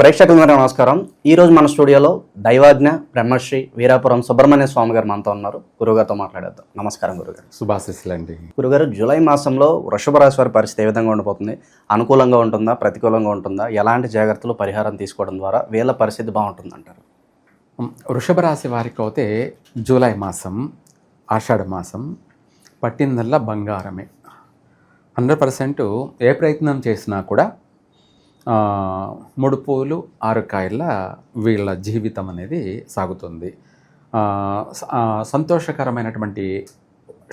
ప్రేక్షకులందరూ నమస్కారం. ఈ రోజు మన స్టూడియోలో దైవాజ్ఞ బ్రహ్మశ్రీ వీరాపురం సుబ్రహ్మణ్య స్వామి గారు మనతో ఉన్నారు. గురుగారితో మాట్లాడేద్దాం. నమస్కారం గురుగారు. శుభాశిస్సులండి గురుగారు జూలై మాసంలో వృషభ రాశి వారి పరిస్థితి ఏ విధంగా ఉండిపోతుంది? అనుకూలంగా ఉంటుందా? ప్రతికూలంగా ఉంటుందా? ఎలాంటి జాగ్రత్తలు పరిహారం తీసుకోవడం ద్వారా వీళ్ళ పరిస్థితి బాగుంటుంది అంటారు? వృషభ రాశి వారికి అయితే జూలై మాసం ఆషాఢ మాసం పట్టిందల్లా బంగారమే. హండ్రెడ్ పర్సెంట్ ఏ ప్రయత్నం చేసినా కూడా మూడు పూలు ఆరు కాయల వీళ్ళ జీవితం అనేది సాగుతుంది. సంతోషకరమైనటువంటి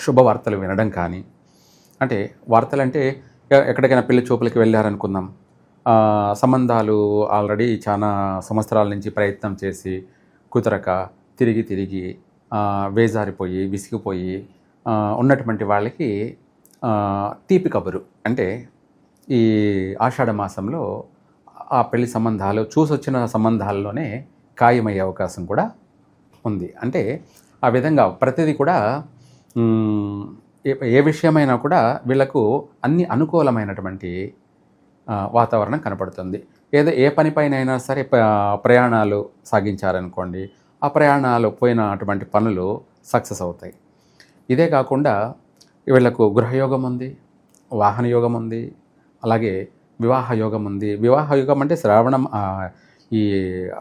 శుభవార్తలు వినడం కానీ అంటే వార్తలు అంటే ఎక్కడికైనా పెళ్ళి చూపులకి వెళ్ళారనుకుందాం సంబంధాలు ఆల్రెడీ చాలా సంవత్సరాల నుంచి ప్రయత్నం చేసి కుదరక తిరిగి తిరిగి వేజారిపోయి విసిగిపోయి ఉన్నటువంటి వాళ్ళకి తీపి కబురు. అంటే ఈ ఆషాఢ మాసంలో ఆ పెళ్ళి సంబంధాలు చూసొచ్చిన సంబంధాల్లోనే ఖాయమయ్యే అవకాశం కూడా ఉంది. అంటే ఆ విధంగా ప్రతిదీ కూడా ఏ ఏ విషయమైనా కూడా వీళ్ళకు అన్ని అనుకూలమైనటువంటి వాతావరణం కనపడుతుంది. ఏదో ఏ పనిపైన అయినా సరే ప్రయాణాలు సాగించారనుకోండి ఆ ప్రయాణాలు పోయినటువంటి పనులు సక్సెస్ అవుతాయి. ఇదే కాకుండా వీళ్ళకు గృహయోగం ఉంది వాహన యోగం ఉంది అలాగే వివాహ యోగం ఉంది వివాహ యోగం అంటే శ్రావణం ఈ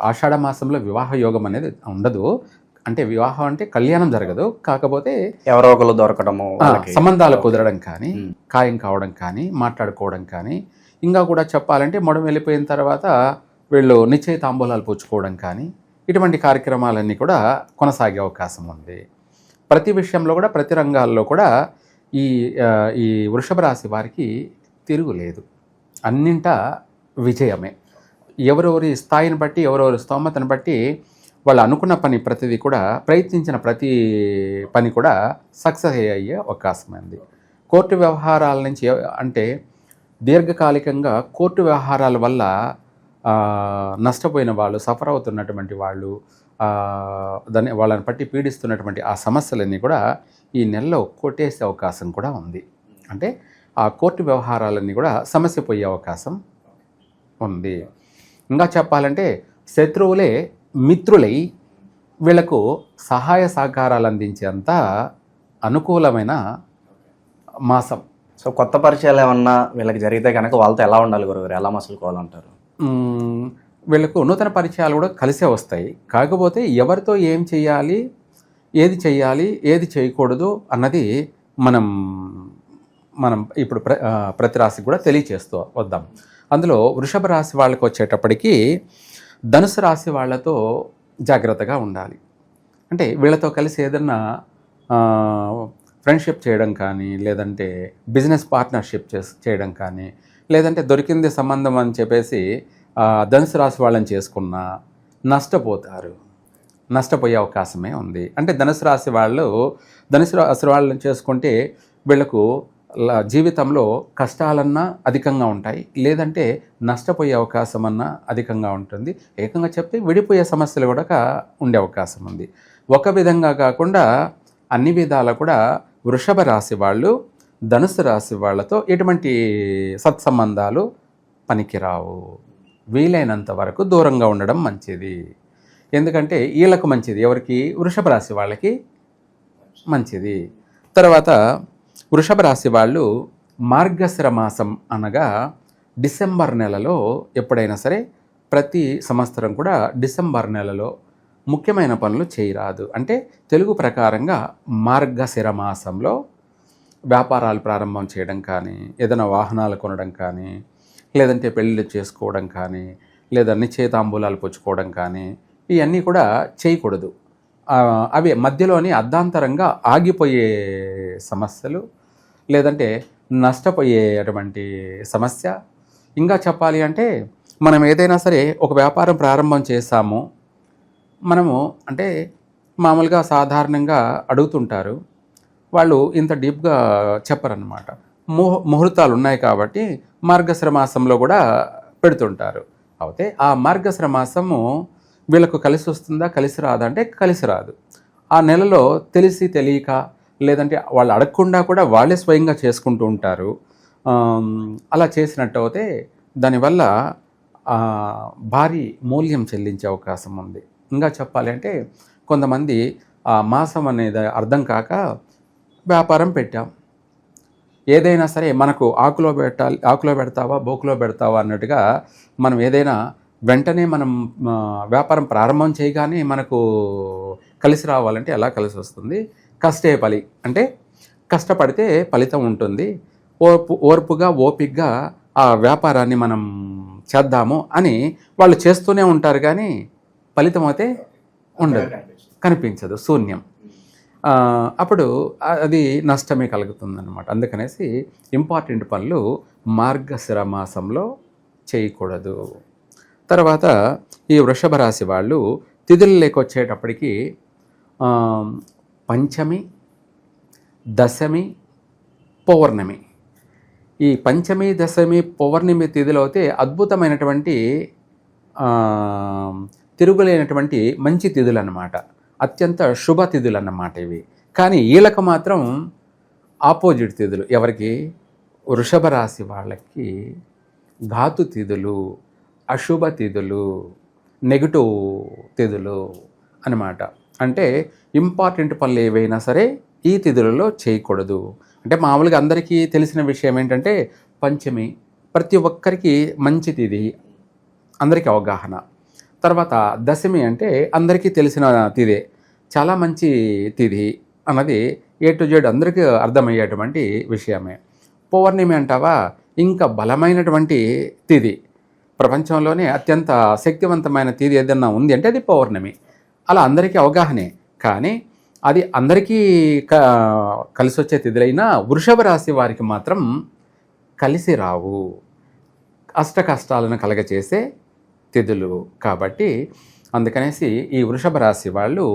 ఆషాఢ మాసంలో వివాహ యోగం అనేది ఉండదు అంటే వివాహం అంటే కళ్యాణం జరగదు కాకపోతే ఎవరో ఒకరు దొరకడము. సంబంధాలు కుదరడం కానీ. ఖాయం కావడం కానీ మాట్లాడుకోవడం కానీ ఇంకా కూడా చెప్పాలంటే మొడం వెళ్ళిపోయిన తర్వాత వీళ్ళు నిశ్చయ తాంబూలాలు పుచ్చుకోవడం కానీ ఇటువంటి కార్యక్రమాలన్నీ కూడా కొనసాగే అవకాశం ఉంది ప్రతి విషయంలో కూడా ప్రతి రంగాల్లో కూడా ఈ ఈ వృషభ రాశి వారికి తిరుగులేదు అన్నింట విజయమే. ఎవరెవరి స్థాయిని బట్టి ఎవరెవరి స్తోమతను బట్టి వాళ్ళు అనుకున్న పని ప్రతిదీ కూడా ప్రయత్నించిన ప్రతి పని కూడా సక్సెస్ అయ్యే అవకాశం ఉంది. కోర్టు వ్యవహారాల నుంచి అంటే దీర్ఘకాలికంగా కోర్టు వ్యవహారాల వల్ల నష్టపోయిన వాళ్ళు సఫర్ అవుతున్నటువంటి వాళ్ళు దాన్ని వాళ్ళని పట్టి పీడిస్తున్నటువంటి ఆ సమస్యలన్నీ కూడా ఈ నెలలో కొట్టేసే అవకాశం కూడా ఉంది. అంటే ఆ కోర్టు వ్యవహారాలన్నీ కూడా సమస్య పోయే అవకాశం ఉంది. ఇంకా చెప్పాలంటే శత్రువులే మిత్రులై వీళ్ళకు సహాయ సహకారాలు అందించేంత అనుకూలమైన మాసం. సో కొత్త పరిచయాలు ఏమన్నా వీళ్ళకి జరిగితే కనుక వాళ్ళతో ఎలా ఉండాలి గురుగారు? ఎలా మసులుకోవాలంటారు? వీళ్ళకు నూతన పరిచయాలు కూడా కలిసే వస్తాయి. కాకపోతే ఎవరితో ఏం చేయాలి ఏది చేయాలి ఏది చేయకూడదు అన్నది మనం మనం ఇప్పుడు ప్ర ప్రతి రాశికి కూడా తెలియచేస్తూ వద్దాం. అందులో వృషభ రాశి వాళ్ళకి వచ్చేటప్పటికి ధనుసు రాశి వాళ్ళతో జాగ్రత్తగా ఉండాలి. అంటే వీళ్ళతో కలిసి ఏదన్నా ఫ్రెండ్షిప్ చేయడం కానీ లేదంటే బిజినెస్ పార్ట్నర్షిప్ చే చేయడం కానీ లేదంటే దొరికింది సంబంధం అని చెప్పేసి ధనుసు రాశి వాళ్ళని చేసుకున్నా నష్టపోతారు. నష్టపోయే అవకాశమే ఉంది. అంటే ధనుసు రాశి వాళ్ళు ధనుసు రాశి వాళ్ళని చేసుకుంటే వీళ్ళకు జీవితంలో కష్టాలన్నా అధికంగా ఉంటాయి. లేదంటే నష్టపోయే అవకాశం అన్నా అధికంగా ఉంటుంది. ఏకంగా చెప్తే విడిపోయే సమస్యలు కూడా ఉండే అవకాశం ఉంది. ఒక విధంగా కాకుండా అన్ని విధాల కూడా వృషభ రాశి వాళ్ళు ధనుసు రాశి వాళ్ళతో ఎటువంటి సత్సంబంధాలు పనికిరావు. వీలైనంత వరకు దూరంగా ఉండడం మంచిది. ఎందుకంటే వీళ్ళకు మంచిది. ఎవరికి? వృషభ రాశి వాళ్ళకి మంచిది. తర్వాత వృషభ రాశి వాళ్ళు మార్గశిర మాసం అనగా డిసెంబర్ నెలలో ఎప్పుడైనా సరే ప్రతి సంవత్సరం కూడా డిసెంబర్ నెలలో ముఖ్యమైన పనులు చేయరాదు. అంటే తెలుగు ప్రకారంగా మార్గశిర మాసంలో వ్యాపారాలు ప్రారంభం చేయడం కానీ ఏదైనా వాహనాలు కొనడం కానీ లేదంటే పెళ్ళిళ్ళు చేసుకోవడం కానీ లేదా నిశ్చయితాంబూలాలు పుచ్చుకోవడం కానీ ఇవన్నీ కూడా చేయకూడదు. అవి మధ్యలోని అర్ధాంతరంగా ఆగిపోయే సమస్యలు లేదంటే నష్టపోయేటువంటి సమస్య. ఇంకా చెప్పాలి అంటే మనం ఏదైనా సరే ఒక వ్యాపారం ప్రారంభం చేస్తాము మనము అంటే మామూలుగా సాధారణంగా అడుగుతుంటారు. వాళ్ళు ఇంత డీప్గా చెప్పరన్నమాట. ముహ ముహూర్తాలు ఉన్నాయి కాబట్టి మార్గశ్రమాసంలో కూడా పెడుతుంటారు. అయితే ఆ మార్గశ్రమాసము వీళ్ళకు కలిసి వస్తుందా కలిసి రాదా అంటే కలిసి రాదు. ఆ నెలలో తెలిసి తెలియక లేదంటే వాళ్ళు అడగకుండా కూడా వాళ్ళే స్వయంగా చేసుకుంటూ ఉంటారు. అలా చేసినట్టు అయితే దానివల్ల భారీ మూల్యం చెల్లించే అవకాశం ఉంది. ఇంకా చెప్పాలి అంటే కొంతమంది ఆ మాసం అనేది అర్థం కాక వ్యాపారం పెట్టాం. ఏదైనా సరే మనకు ఆకులో పెట్టాలి ఆకులో పెడతావా బోకులో పెడతావా అన్నట్టుగా మనం ఏదైనా వెంటనే మనం వ్యాపారం ప్రారంభం చేయగానే మనకు కలిసి రావాలంటే ఎలా కలిసి వస్తుంది? కష్టే ఫలి అంటే కష్టపడితే ఫలితం ఉంటుంది. ఓర్పు ఓర్పుగా ఓపిగ్గా ఆ వ్యాపారాన్ని మనం చేద్దాము అని వాళ్ళు చేస్తూనే ఉంటారు కానీ ఫలితం అయితే ఉండదు. కనిపించదు. శూన్యం. అప్పుడు అది నష్టమే కలుగుతుంది అనమాట అందుకనేసి ఇంపార్టెంట్ పనులు మార్గశిర మాసంలో చేయకూడదు. తర్వాత ఈ వృషభ రాశి వాళ్ళు తిథులలోకి వచ్చేటప్పటికి పంచమి దశమి పౌర్ణమి. ఈ పంచమి దశమి పౌర్ణమి తిథులు అయితే అద్భుతమైనటువంటి తిరుగులేనటువంటి మంచి తిథులు అన్నమాట అత్యంత శుభ తిథులు అన్నమాట ఇవి. కానీ వీళ్ళకు మాత్రం ఆపోజిట్ తిథులు. ఎవరికి? వృషభ రాశి వాళ్ళకి ఘాతు తిథులు. అశుభ తిథులు నెగిటివ్ తిథులు అనమాట అంటే ఇంపార్టెంట్ పనులు ఏవైనా సరే ఈ తిథులలో చేయకూడదు. అంటే మామూలుగా అందరికీ తెలిసిన విషయం ఏంటంటే పంచమి. ప్రతి ఒక్కరికి మంచి తిథి అందరికీ అవగాహన. తర్వాత దశమి అంటే అందరికీ తెలిసిన తిథే. చాలా మంచి తిథి అన్నది ఏ టు జెడ్ అందరికీ అర్థమయ్యేటువంటి విషయమే. పౌర్ణమి అంటావా? ఇంకా బలమైనటువంటి తిథి. ప్రపంచంలోనే అత్యంత శక్తివంతమైన తిథి ఏదన్నా ఉంది అంటే అది పౌర్ణమి. అలా అందరికీ అవగాహనే. కానీ అది అందరికీ క కలిసి వచ్చే తిథులైనా వృషభ రాశి వారికి మాత్రం కలిసి రావు. అష్ట కష్టాలను కలగచేసే తిథులు కాబట్టి అందుకనేసి ఈ వృషభ రాశి వాళ్ళు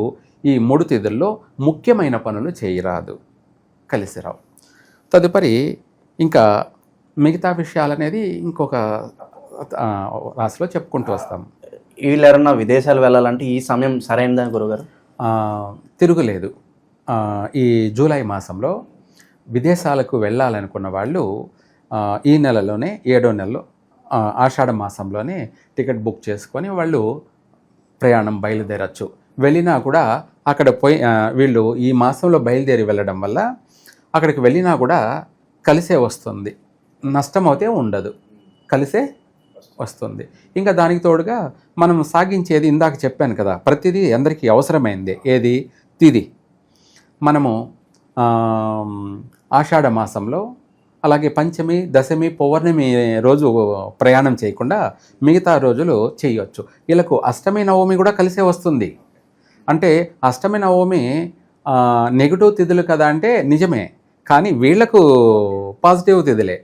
ఈ మూడు తిథుల్లో ముఖ్యమైన పనులు చేయరాదు. కలిసి రావు. తదుపరి ఇంకా మిగతా విషయాలు అనేది ఇంకొక రాశిలో చెప్పుకుంటూ వస్తాం. వీళ్ళు ఎవరన్నా విదేశాలు వెళ్ళాలంటే ఈ సమయం సరైనదని గురుగారు? తిరుగులేదు. ఈ జూలై మాసంలో విదేశాలకు వెళ్ళాలనుకున్న వాళ్ళు ఈ నెలలోనే ఏడో నెలలో ఆషాఢ మాసంలోనే టికెట్ బుక్ చేసుకొని వాళ్ళు ప్రయాణం బయలుదేరచ్చు. వెళ్ళినా కూడా అక్కడ పోయి వీళ్ళు ఈ మాసంలో బయలుదేరి వెళ్ళడం వల్ల అక్కడికి వెళ్ళినా కూడా కలిసే వస్తుంది. నష్టం అయితే ఉండదు. కలిసే వస్తుంది. ఇంకా దానికి తోడుగా మనం సాగించేది ఇందాక చెప్పాను కదా ప్రతిదీ అందరికీ అవసరమైంది. ఏది? తిది. మనము ఆషాఢ మాసంలో అలాగే పంచమి దశమి పౌర్ణమి రోజు ప్రయాణం చేయకుండా మిగతా రోజులు చేయొచ్చు. వీళ్ళకు అష్టమి నవమి కూడా కలిసే వస్తుంది. అంటే అష్టమి నవమి నెగిటివ్ తిథులు కదా అంటే నిజమే కానీ వీళ్ళకు పాజిటివ్ తిథులే.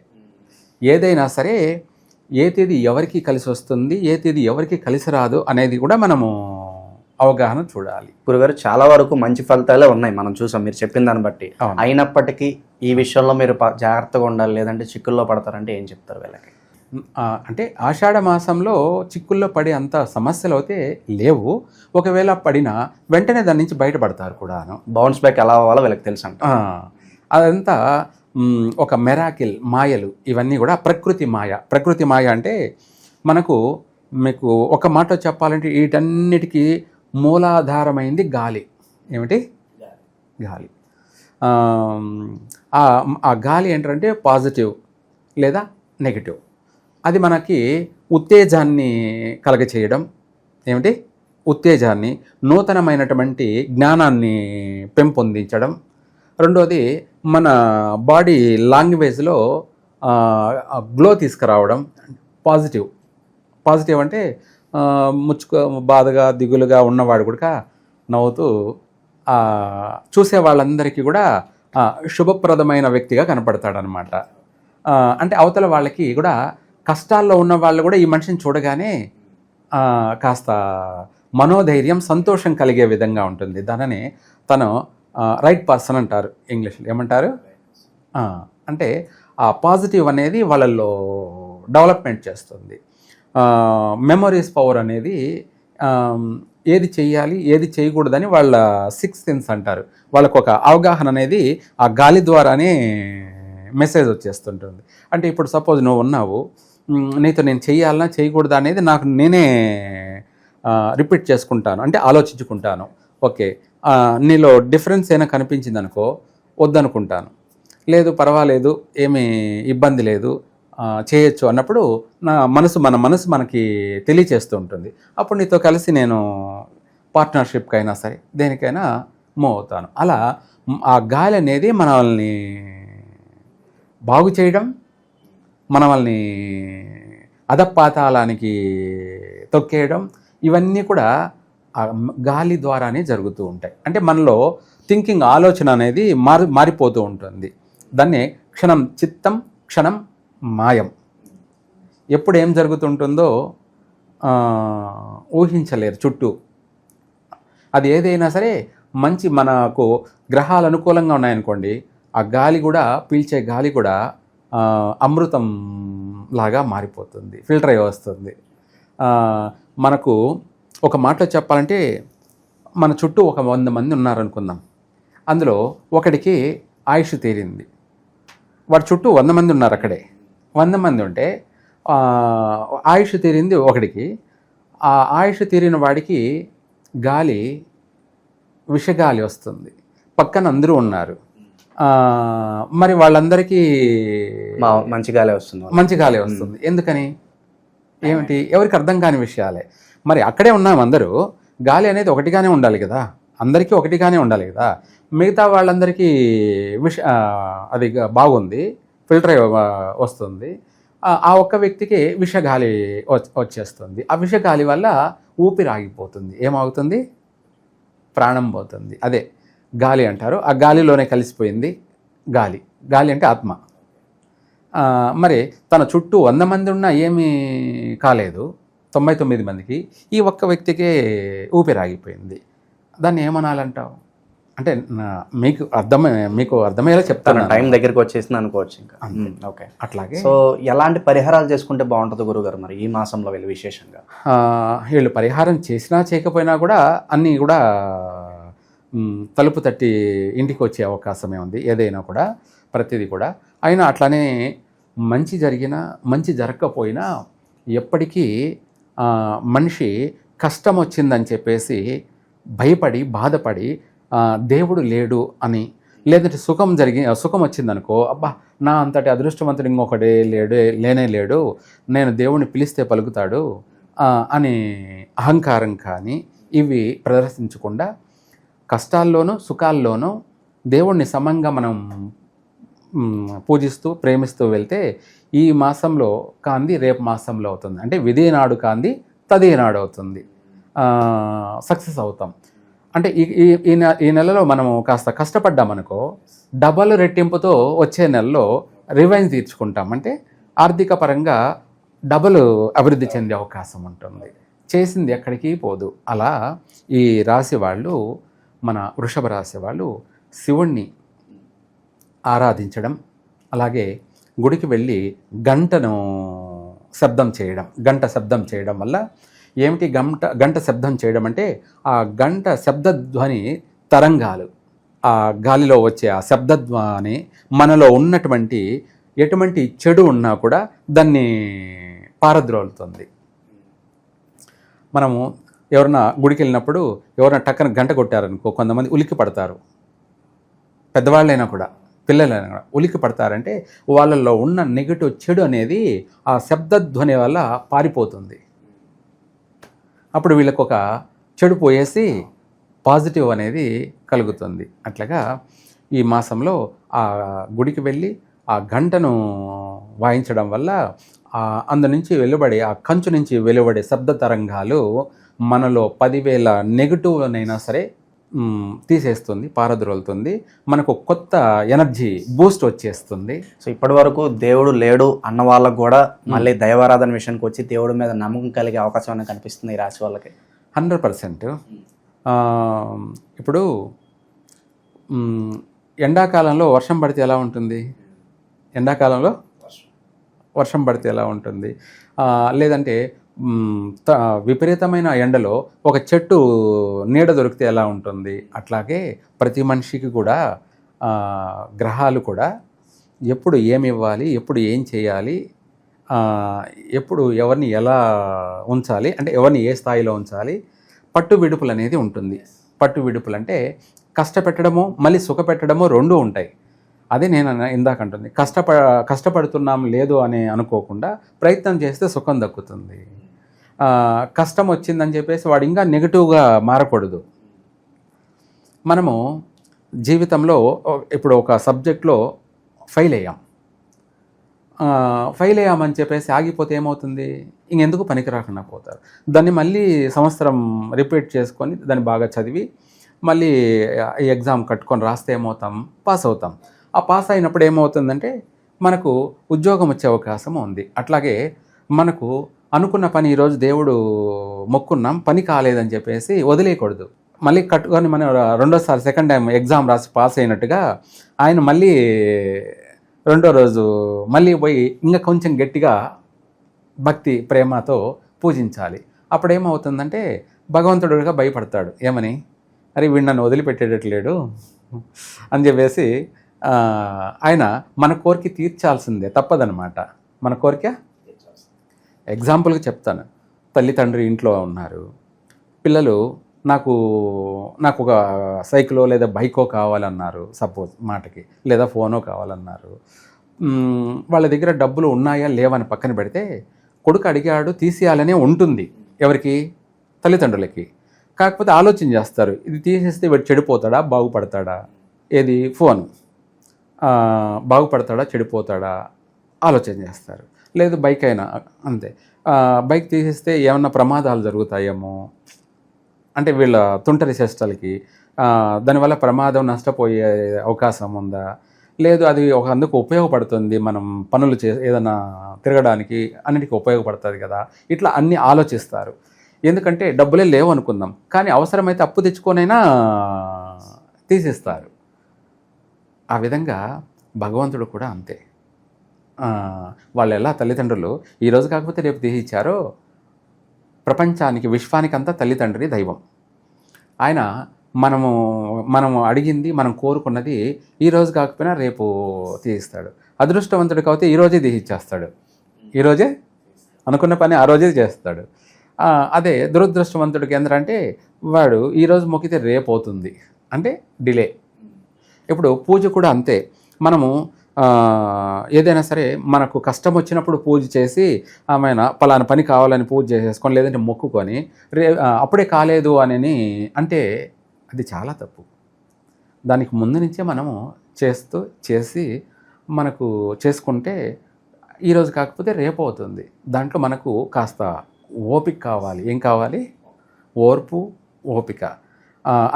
ఏదైనా సరే ఏ తేదీ ఎవరికి కలిసి వస్తుంది ఏ తేదీ ఎవరికి కలిసి రాదు అనేది కూడా మనము అవగాహన చూడాలి. గురుగారు చాలా వరకు మంచి ఫలితాలే ఉన్నాయి మనం చూసాం మీరు చెప్పిన దాన్ని బట్టి. అయినప్పటికీ ఈ విషయంలో మీరు జాగ్రత్తగా ఉండాలి లేదంటే చిక్కుల్లో పడతారంటే ఏం చెప్తారు వీళ్ళకి? అంటే ఆషాఢ మాసంలో చిక్కుల్లో పడే అంత సమస్యలు అయితే లేవు. ఒకవేళ పడినా వెంటనే దాని నుంచి బయటపడతారు కూడాను. బౌన్స్ బ్యాక్ ఎలా అవ్వాలో వీళ్ళకి తెలుసు అదంతా ఒక మెరాకిల్ మాయలు ఇవన్నీ కూడా ప్రకృతి మాయ. ప్రకృతి మాయ అంటే మనకు మీకు ఒక మాట చెప్పాలంటే వీటన్నిటికీ మూలాధారమైంది గాలి. ఏమిటి? గాలి. ఆ ఆ గాలి ఏంటంటే పాజిటివ్ లేదా నెగిటివ్. అది మనకి ఉత్తేజాన్ని కలగచేయడం. ఏమిటి? ఉత్తేజాన్ని నూతనమైనటువంటి జ్ఞానాన్ని పెంపొందించడం. రెండోది మన బాడీ లాంగ్వేజ్లో గ్లో తీసుకురావడం పాజిటివ్. పాజిటివ్ అంటే ముచ్చుకో బాధగా దిగులుగా ఉన్నవాడు కూడా నవ్వుతూ చూసే వాళ్ళందరికీ కూడా శుభప్రదమైన వ్యక్తిగా కనపడతాడనమాట. అంటే అవతల వాళ్ళకి కూడా కష్టాల్లో ఉన్న వాళ్ళు కూడా ఈ మనిషిని చూడగానే కాస్త మనోధైర్యం సంతోషం కలిగే విధంగా ఉంటుంది. దానిని తను రైట్ పర్సన్ అంటారు ఇంగ్లీష్లో ఏమంటారు? అంటే ఆ పాజిటివ్ అనేది వాళ్ళల్లో డెవలప్మెంట్ చేస్తుంది. మెమరీస్ పవర్ అనేది ఏది చేయాలి ఏది చేయకూడదని వాళ్ళ సిక్స్ సెన్స్ అంటారు. వాళ్ళకు ఒక అవగాహన అనేది ఆ గాలి ద్వారానే మెసేజ్ వచ్చేస్తుంటుంది. అంటే ఇప్పుడు సపోజ్ నువ్వు ఉన్నావు నీతో నేను చేయాలన్నా చేయకూడదా అనేది నాకు నేనే రిపీట్ చేసుకుంటాను. అంటే ఆలోచించుకుంటాను. ఓకే. నీలో డిఫరెన్స్ అయినా కనిపించింది అనుకో వద్దనుకుంటాను. లేదు పర్వాలేదు ఏమీ ఇబ్బంది లేదు చేయొచ్చు అన్నప్పుడు నా మనసు మన మనసు మనకి తెలియచేస్తూ ఉంటుంది. అప్పుడు నీతో కలిసి నేను పార్ట్నర్షిప్కి అయినా సరే దేనికైనా మూవ్ అవుతాను. అలా ఆ గాలి అనేది మనల్ని బాగు చేయడం మనల్ని అధపాతాళానికి తొక్కేయడం ఇవన్నీ కూడా గాలి ద్వారానే జరుగుతూ ఉంటాయి. అంటే మనలో థింకింగ్ ఆలోచన అనేది మారి మారిపోతూ ఉంటుంది. దాన్ని క్షణం చిత్తం క్షణం మాయం. ఎప్పుడు ఏం జరుగుతుంటుందో ఊహించలేరు చుట్టూ. అది ఏదైనా సరే మంచి మనకు గ్రహాలు అనుకూలంగా ఉన్నాయనుకోండి ఆ గాలి కూడా పీల్చే గాలి కూడా అమృతం లాగా మారిపోతుంది ఫిల్టర్ అయి వస్తుంది. మనకు ఒక మాటలో చెప్పాలంటే మన చుట్టూ ఒక వంద మంది ఉన్నారనుకుందాం. అందులో ఒకడికి ఆయుష్ తీరింది వాడి చుట్టూ వంద మంది ఉన్నారు అక్కడే. వంద మంది ఉంటే ఆయుష్ తీరింది ఒకడికి. ఆ ఆయుష్ తీరిన వాడికి గాలి విషగాలి వస్తుంది. పక్కన అందరూ ఉన్నారు. మరి వాళ్ళందరికీ మంచి గాలే వస్తుంది. మంచి గాలి వస్తుంది. ఎందుకని? ఏమిటి? ఎవరికి అర్థం కాని విషయాలే. మరి అక్కడే ఉన్నాం అందరూ. గాలి అనేది ఒకటిగానే ఉండాలి కదా? అందరికీ ఒకటిగానే ఉండాలి కదా? మిగతా వాళ్ళందరికీ విష అది బాగుంది. ఫిల్టర్ అయ్యి వస్తుంది. ఆ ఒక్క వ్యక్తికి విషగాలి గాలి వచ్చేస్తుంది. ఆ విషగాలి వల్ల ఊపిరి ఆగిపోతుంది. ఏమవుతుంది? ప్రాణం పోతుంది. అదే గాలి అంటారు. ఆ గాలిలోనే కలిసిపోయింది గాలి. గాలి అంటే ఆత్మ. మరి తన చుట్టూ వంద మంది ఉన్నా ఏమీ కాలేదు. తొంభై తొమ్మిది మందికి ఈ ఒక్క వ్యక్తికే ఊపిరి ఆగిపోయింది దాన్ని ఏమనాలంటావు? అంటే మీకు అర్థమై మీకు అర్థమయ్యేలా తన చెప్తాను టైం దగ్గరికి వచ్చేసింది అనుకోవచ్చు ఇంకా. ఓకే. అట్లాగే సో ఎలాంటి పరిహారాలు చేసుకుంటే బాగుంటుంది గురుగారు మరి ఈ మాసంలో వెళ్ళి విశేషంగా? వీళ్ళు పరిహారం చేసినా చేయకపోయినా కూడా అన్నీ కూడా తలుపు తట్టి ఇంటికి వచ్చే అవకాశమే ఉంది. ఏదైనా కూడా ప్రతిదీ కూడా. అయినా అట్లానే మంచి జరిగినా మంచి జరగకపోయినా ఎప్పటికీ మనిషి కష్టం వచ్చిందని చెప్పేసి భయపడి బాధపడి దేవుడు లేడు అని. లేదంటే సుఖం జరిగి సుఖం వచ్చిందనుకో అబ్బా నా అంతటి అదృష్టవంతుడు ఇంకొకడే లేడే లేనే లేడు నేను దేవుణ్ణి పిలిస్తే పలుకుతాడు అని అహంకారం కానీ ఇవి ప్రదర్శించకుండా కష్టాల్లోనూ సుఖాల్లోనూ దేవుణ్ణి సమంగా మనం పూజిస్తూ ప్రేమిస్తూ వెళ్తే ఈ మాసంలో కాంది రేపు మాసంలో అవుతుంది. అంటే విదేనాడు కాంది తదే నాడు అవుతుంది సక్సెస్ అవుతాం. అంటే ఈ ఈ నె- ఈ నెలలో మనము కాస్త కష్టపడ్డామనుకో డబల్ రెట్టింపుతో వచ్చే నెలలో రివెంజ్ తీర్చుకుంటాం. అంటే ఆర్థిక పరంగా డబల్ అభివృద్ధి చెందే అవకాశం ఉంటుంది. చేసింది ఎక్కడికి పోదు. అలా ఈ రాశి వాళ్ళు మన వృషభ రాశి వాళ్ళు శివుణ్ణి ఆరాధించడం అలాగే గుడికి వెళ్ళి గంటను శబ్దం చేయడం గంట శబ్దం చేయడం వల్ల ఏమిటి గంట గంట శబ్దం చేయడం అంటే ఆ గంట శబ్దధ్వని తరంగాలు ఆ గాలిలో వచ్చే ఆ శబ్దధ్వని మనలో ఉన్నటువంటి ఎటువంటి చెడు ఉన్నా కూడా దాన్ని పారద్రోలుతుంది. మనము ఎవరన్నా గుడికి వెళ్ళినప్పుడు ఎవరైనా టక్కన గంట కొట్టారనుకో కొంతమంది ఉలిక్కి పడతారు పెద్దవాళ్ళైనా కూడా. పిల్లలు కూడా ఉలికి పడతారంటే వాళ్ళల్లో ఉన్న నెగటివ్ చెడు అనేది ఆ శబ్దధ్వని వల్ల పారిపోతుంది. అప్పుడు వీళ్ళకు ఒక చెడు పోయేసి పాజిటివ్ అనేది కలుగుతుంది. అట్లాగా ఈ మాసంలో ఆ గుడికి వెళ్ళి ఆ గంటను వాయించడం వల్ల ఆ అందు నుంచి వెలువడే ఆ కంచు నుంచి వెలువడే శబ్ద తరంగాలు మనలో పదివేల నెగిటివ్నైనా సరే తీసేస్తుంది పారద్రోలుతుంది. మనకు కొత్త ఎనర్జీ బూస్ట్ వచ్చేస్తుంది. సో ఇప్పటి వరకు దేవుడు లేడు అన్న వాళ్ళకు కూడా మళ్ళీ దైవారాధన విషయానికి వచ్చి దేవుడి మీద నమ్మకం కలిగే అవకాశం అనేది కనిపిస్తుంది ఈ రాశి వాళ్ళకి. Hundred percent. ఇప్పుడు ఎండాకాలంలో వర్షం పడితే ఎలా ఉంటుంది? ఎండాకాలంలో వర్షం. పడితే ఎలా ఉంటుంది? లేదంటే విపరీతమైన ఎండలో ఒక చెట్టు నీడ దొరికితే ఎలా ఉంటుంది? అట్లాగే ప్రతి మనిషికి కూడా గ్రహాలు కూడా ఎప్పుడు ఏమి ఇవ్వాలి? ఎప్పుడు ఏం చేయాలి? ఎప్పుడు ఎవరిని ఎలా ఉంచాలి? అంటే ఎవరిని ఏ స్థాయిలో ఉంచాలి? పట్టు విడుపులు అనేది ఉంటుంది. పట్టు విడుపులు అంటే కష్టపెట్టడము మళ్ళీ సుఖపెట్టడము రెండు ఉంటాయి. అదే నేను ఇందాక అంటుంది. కష్టప కష్టపడుతున్నాం లేదు అని అనుకోకుండా ప్రయత్నం చేస్తే సుఖం దక్కుతుంది. కష్టం వచ్చిందని చెప్పేసి వాడు ఇంకా నెగిటివ్గా మారకూడదు. మనము జీవితంలో ఇప్పుడు ఒక సబ్జెక్ట్లో ఫెయిల్ అయ్యాం. ఫెయిల్ అయ్యామని చెప్పేసి ఆగిపోతే ఏమవుతుంది? ఇంకెందుకు పనికి రాకుండా పోతారు? దాన్ని మళ్ళీ సంవత్సరం రిపీట్ చేసుకొని దాన్ని బాగా చదివి మళ్ళీ ఈ ఎగ్జామ్ కట్టుకొని రాస్తే ఏమవుతాం? పాస్ అవుతాం. ఆ పాస్ అయినప్పుడు ఏమవుతుందంటే మనకు ఉద్యోగం వచ్చే అవకాశం ఉంది. అట్లాగే మనకు అనుకున్న పని ఈరోజు దేవుడు మొక్కున్నాం పని కాలేదని చెప్పేసి వదిలేయకూడదు. మళ్ళీ కట్టుకొని మనం రెండోసారి సెకండ్ టైం ఎగ్జామ్ రాసి పాస్ అయినట్టుగా ఆయన మళ్ళీ రెండో రోజు మళ్ళీ పోయి ఇంకా కొంచెం గట్టిగా భక్తి ప్రేమతో పూజించాలి. అప్పుడు ఏమవుతుందంటే భగవంతుడుగా భయపడతాడు. ఏమని? అరే వీడు నన్ను వదిలిపెట్టేటట్లేడు అని చెప్పేసి ఆయన మన కోరిక తీర్చాల్సిందే తప్పదనమాట మన కోరిక ఎగ్జాంపుల్గా చెప్తాను. తల్లిదండ్రి ఇంట్లో ఉన్నారు. పిల్లలు నాకు నాకు ఒక సైకిలో లేదా బైకో కావాలన్నారు సపోజ్ మాటకి లేదా ఫోనో కావాలన్నారు. వాళ్ళ దగ్గర డబ్బులు ఉన్నాయా లేవని పక్కన పెడితే కొడుకు అడిగాడు తీసేయాలనే ఉంటుంది ఎవరికి? తల్లిదండ్రులకి. కాకపోతే ఆలోచన చేస్తారు ఇది తీసేస్తే వీడు చెడిపోతాడా బాగుపడతాడా? ఏది? ఫోన్. బాగుపడతాడా చెడిపోతాడా? ఆలోచన చేస్తారు. లేదు బైక్ అయినా అంతే. బైక్ తీసేస్తే ఏమన్నా ప్రమాదాలు జరుగుతాయేమో? అంటే వీళ్ళ తుంటరి చేష్టలకి దానివల్ల ప్రమాదం నష్టపోయే అవకాశం ఉందా? లేదు అది ఒక అందుకు ఉపయోగపడుతుంది మనం పనులు చే ఏదైనా తిరగడానికి అన్నిటికీ ఉపయోగపడుతుంది కదా. ఇట్లా అన్ని ఆలోచిస్తారు. ఎందుకంటే డబ్బులే లేవు అనుకుందాం కానీ అవసరమైతే అప్పు తెచ్చుకొనైనా తీసేస్తారు. ఆ విధంగా భగవంతుడు కూడా అంతే. వాళ్ళు ఎలా తల్లిదండ్రులు ఈరోజు కాకపోతే రేపు తీసిచ్చారో ప్రపంచానికి విశ్వానికంతా తల్లిదండ్రి దైవం. ఆయన మనము మనము అడిగింది మనం కోరుకున్నది ఈరోజు కాకపోయినా రేపు తీయిస్తాడు అదృష్టవంతుడు కాకపోతే ఈరోజే రోజే తీసిచ్చేస్తాడు ఈరోజే అనుకున్న పని ఆ రోజే చేస్తాడు. అదే అదే దురదృష్టవంతుడికి ఏంటంటే వాడు ఈరోజు మొక్కితే రేపు అవుతుంది అంటే డిలే. ఇప్పుడు పూజ కూడా అంతే. మనము ఏదైనా సరే మనకు కష్టం వచ్చినప్పుడు పూజ చేసి ఆమెన పలానా పని కావాలని పూజ చేసేసుకొని లేదంటే మొక్కుకొని రే అప్పుడే కాలేదు అని అంటే అది చాలా తప్పు. దానికి ముందు నుంచే మనము చేస్తూ చేసి మనకు చేసుకుంటే ఈరోజు కాకపోతే రేపు అవుతుంది. దాంట్లో మనకు కాస్త ఓపిక కావాలి. ఏం కావాలి? ఓర్పు ఓపిక.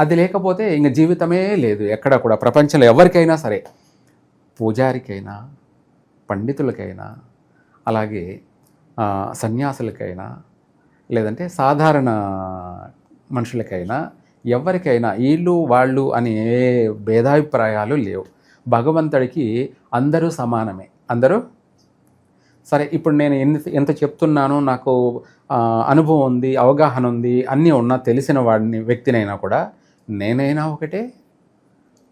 అది లేకపోతే ఇంక జీవితమే లేదు. ఎక్కడ కూడా. ప్రపంచంలో ఎవరికైనా సరే. పూజారికైనా పండితులకైనా అలాగే సన్యాసులకైనా లేదంటే సాధారణ మనుషులకైనా ఎవరికైనా వీళ్ళు వాళ్ళు అనే భేదాభిప్రాయాలు లేవు. భగవంతుడికి అందరూ సమానమే. అందరూ? సరే ఇప్పుడు నేను ఎంత ఎంత చెప్తున్నాను నాకు అనుభవం ఉంది అవగాహన ఉంది అన్నీ ఉన్నా తెలిసిన వాడిని వ్యక్తినైనా కూడా నేనైనా ఒకటే?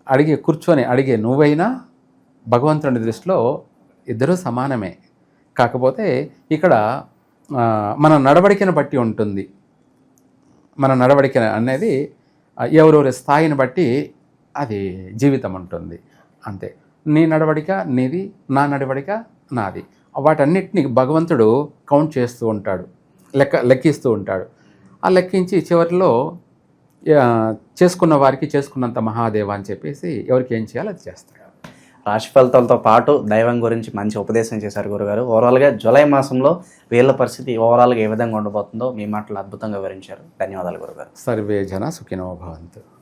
అడిగే కూర్చొని అడిగే నువ్వైనా? భగవంతుని దృష్టిలో ఇద్దరూ సమానమే. కాకపోతే ఇక్కడ మన నడవడికను బట్టి ఉంటుంది. మన నడవడిక అనేది ఎవరెవరి స్థాయిని బట్టి అది జీవితం ఉంటుంది. అంతే. నీ నడవడిక నీది నా నడవడిక నాది. వాటన్నిటిని భగవంతుడు కౌంట్ చేస్తూ ఉంటాడు. లెక్క లెక్కిస్తూ ఉంటాడు. ఆ లెక్కించి చివరిలో చేసుకున్న వారికి చేసుకున్నంత మహాదేవ అని చెప్పేసి ఎవరికి ఏం చేయాలో అది చేస్తాడు. రాశి ఫలితాలతో పాటు దైవం గురించి మంచి ఉపదేశం చేశారు గురుగారు. ఓవరాల్గా జూలై మాసంలో వీళ్ళ పరిస్థితి ఓవరాల్గా ఏ విధంగా ఉండబోతుందో మీ మాటలు అద్భుతంగా వివరించారు. ధన్యవాదాలు గురుగారు. సర్వే జన సుఖినో భవంతు.